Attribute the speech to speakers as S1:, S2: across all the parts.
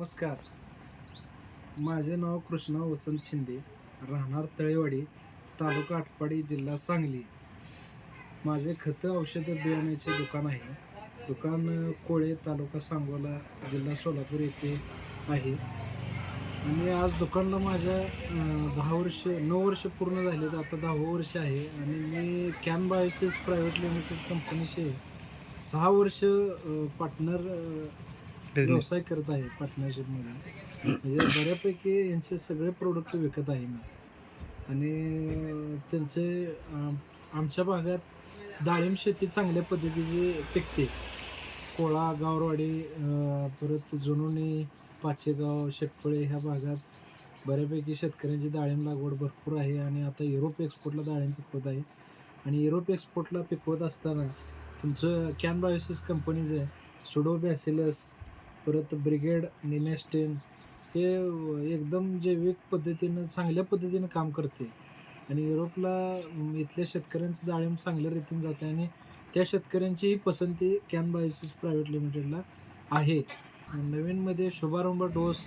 S1: नमस्कार. माझे नाव कृष्णा वसंत शिंदे राहणार तळेवाडी तालुका आटपाडी जिल्हा सांगली. माझे खतं औषधं बियाण्याचे दुकान आहे. दुकान कोळे तालुका सांगोला जिल्हा सोलापूर येथे आहे. आणि आज दुकानला माझ्या दहा वर्ष नऊ वर्ष पूर्ण झालेत. आता दहावं वर्ष आहे. आणि मी कॅन बायोसिस प्रायव्हेट लिमिटेड कंपनीशी सहा वर्ष पार्टनर व्यवसाय करत आहे पार्टनरशिपमध्ये म्हणजे बऱ्यापैकी यांचे सगळे प्रोडक्ट विकत आहे मी. आणि त्यांचे अं, आमच्या भागात डाळिंब शेती चांगल्या पद्धतीची पिकते. कोळा गावरवाडी अं, परत जुनोनी पाचेगाव शेटपळे ह्या भागात बऱ्यापैकी शेतकऱ्यांची डाळिंब लागवड भरपूर आहे आणि आता युरोप एक्सपोर्टला डाळिंब पिकवत आहे. आणि युरोप एक्सपोर्टला पिकवत असताना तुमचं कॅन बायोसिस कंपनीज आहे सुडो बॅसिलस परत ब्रिगेड निनेस्टेन हे एकदम जैविक पद्धतीनं चांगल्या पद्धतीनं काम करते. आणि युरोपला इथल्या शेतकऱ्यांचं डाळिंब चांगल्या रीतीने जाते आणि त्या शेतकऱ्यांचीही पसंती कॅन बायोसिस प्रायव्हेट लिमिटेडला आहे. नवीनमध्ये शुभारंभ डोस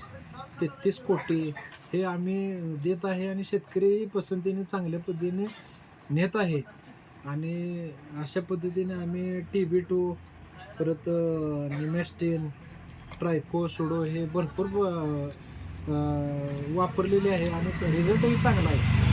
S1: तेहतीस कोटी हे आम्ही देत आहे आणि शेतकरी पसंतीने चांगल्या पद्धतीने नेत आहे. आणि अशा पद्धतीने आम्ही टी बी टू परत निमेस्टीन ट्रायको सुडो हे भरपूर वापरलेले आहे आणि रिझल्टही चांगला आहे.